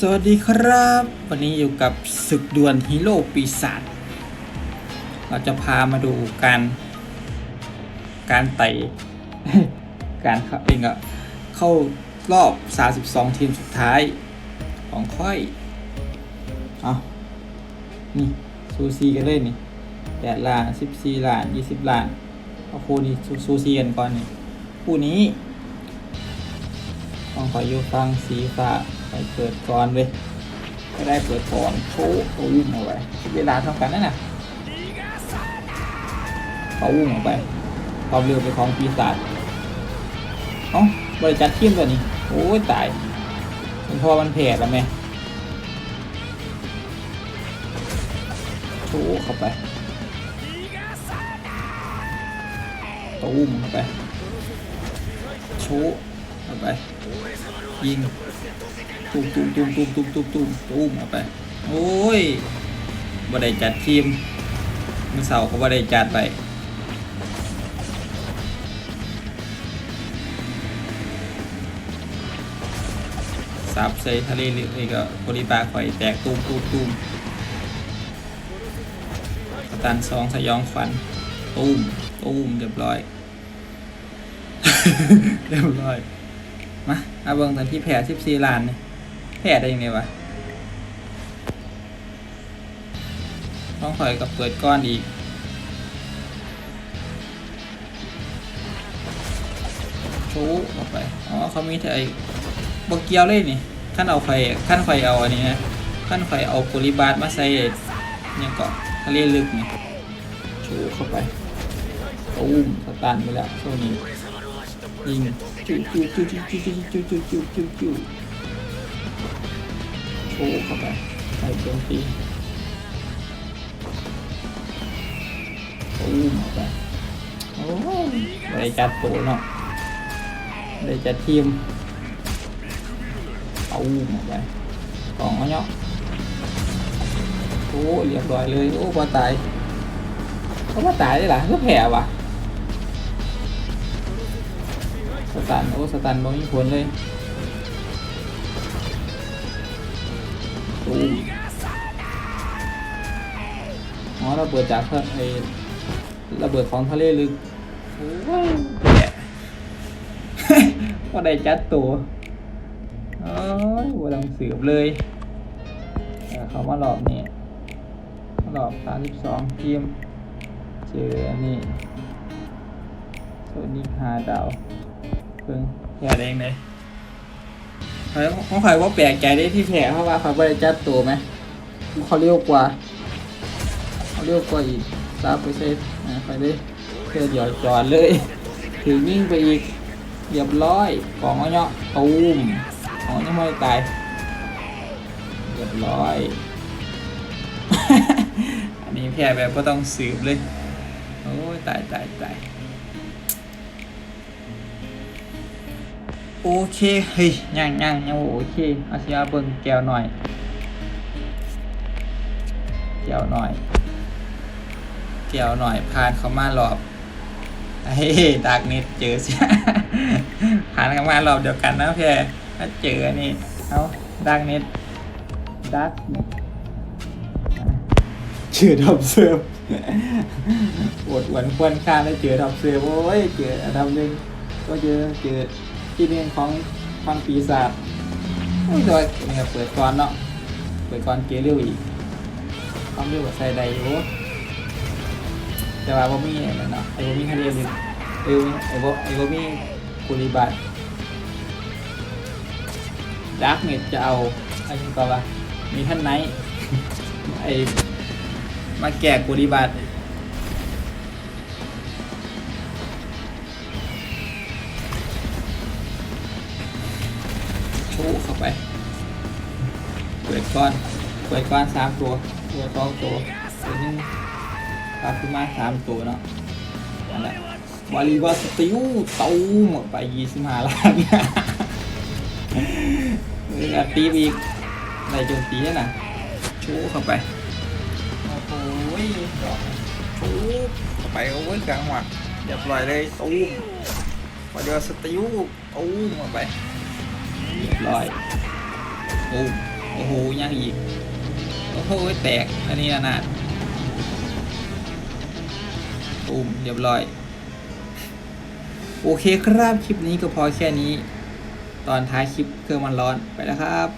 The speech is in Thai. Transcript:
สวัสดีครับ วันนี้อยู่กับศึกดวลฮีโร่ปีศาจเราจะพามาดูการ การไต่การเข้าเองอะเข้ารอบ 32 ทีมสุดท้ายของค่อยเอานี่ซูซีกันเลยนี่8ล้าน 14 ล้าน 20 ล้านเอาคู่นี้ซูซีกันก่อนนี่คู่นี้ ต้องขออยู่ฟังสีฟ้าไปเปิดก่อนเลยก็ได้เปิดก่อนโชว์เขาวิ่งออกไปเวลาเท่ากันนั่นน่ะเขาวิ่งออกไปความเร็วเป็นของปีศาจเอ้าบริจัดทียมตัวนี้โอ้ยตายมันพอมันแผ่แล้วไหมโชว์เข้าไปตู้มเข้าไปชว์ เข้าไปยิงตุ้มตุ้มตุ้มตุ้มตุ้มตุ้มตุ้มตุ้มเอาไปโอ้ยบ่ได้จัดทีมมือเสาร์ก็บ่ได้จัดไปซับใส่ทะเลลึกนี่ก็โพลีปลาข่อยแตกตุ้มตุ้มตุ้มสตันสองสยองขวัญตุ้มตุ้มเรียบร้อย เรียบร้อย มาเอาเบิ่งตอนที่แผ่สิบสี่ล้านเนี่ยแผ่ได้ยังไงวะต้องคอยกับเปิดก้อนอีกชูออกไป อ๋อเขามีแต่ไอ้บกเกียวเลยนี่ขั้นเอาไฟขั้นไฟเอาอันนี้นะขั้นไฟเอาโพลิบาสมาใส่เนี่ยเกาะทะเลลึกนี่ชูเข้าไปตูมสตันไปแล้วโซนี้ ยิงจิ้วจิ้วจิ้วจิ้วจิ้วจิ้วจิ้วจิ้วจิ้วจิ้วโชว์เข้าไปใส่โจมตีตูมเข้าไปโอ้ยไม่ได้จัดโตเนาะไม่ได้จัดทีมตูมเข้าไปกล่องเนาะโอ้เรียบร้อยเลยโอ้พอตายเขาว่าตายได้หรอก็แผลว่ะ สตันโอ้สตันบ่มีผลเลยตูมอ๋อระเบิดจากทะไอระเบิดของทะเลลึกโอ้ยแย่ก็ได้จัดตัวโอ้ยว่าต้องสืบเลยแต่เขามารอบนี้รอบ32ทีมเจออันนี้โซนิคาดาว เพิ่งแผลเองเลยเขาเขาคอยว่าแปลกใจได้ที่แผลเพราะว่าเขาบริจัดตัวไหมเขาเรียวกว่าเขาเรียวกว่าอีกซาไปเซตไปเลยเพื่อเดี๋ยวจอดเลยถือยิ่งไปอีกเรียบร้อยของเอาเนาะตูมของยังไม่ตายเรียบร้อย อันนี้แผลแบบก็ต้องสืบเลย โอ้ยตายตายตาย โอเค เฮ้ยย่างย่างยังโอเคอาชียาเบิ่งแก้วหน่อย แก้วหน่อย แก้วหน่อยผ่านเขามารอบเฮ้ยดากนิดเจอสิผ่านเขามารอบเดียวกันนะเพี่ถ้าเจออันนี่เอาดากนิดดักเจอดับเซิร์ฟปวดหวนควนคานแล้วเจอดับเซิร์ฟโอ้ยเจออันดับหนึ่งก็เจอเจอ ที่นี่ของฟังปีศาจโอ้ยโดยเนี่ยเปิดก่อนเนาะ เปิดก่อนเกลียวอีกความเร็วกว่าใส่ใดอยู่แต่ว่าบ่มีอะไรเนาะไอ้บ่มีทะเลลึกไอ้บ่มีไอ้บ่ไอ้บ่มีกุลิบัตดาร์กเน็ตจะเอาอันนี้ก็ว่ามีท่านไนท์ไอ้มาแก่กุลิบัต ชูเข้าไป เปิดก้อน เปิดก้อนสามตัว ตัวสองตัวตัวนึงปาขึ้นมาสามตัวเนาะนั่นแหละวาลีวาสติวเต้าหมดไปยี่สิบห้าล้านเออตีอีกได้โจมตีแล้วนะชูเข้าไป โอ้โหชูเข้าไปโอ้ยกลางหวัดเรียบร้อยเลยตู้มวาลีวาสติวตู้มเข้าไป เรียบร้อยตูมโอ้โหยังอีกโอ้โหแตกอันนี้นะนาดอุ้มเรียบร้อย โอเคครับคลิปนี้ก็พอแค่นี้ ตอนท้ายคลิปเครื่องมันร้อนไปแล้วครับ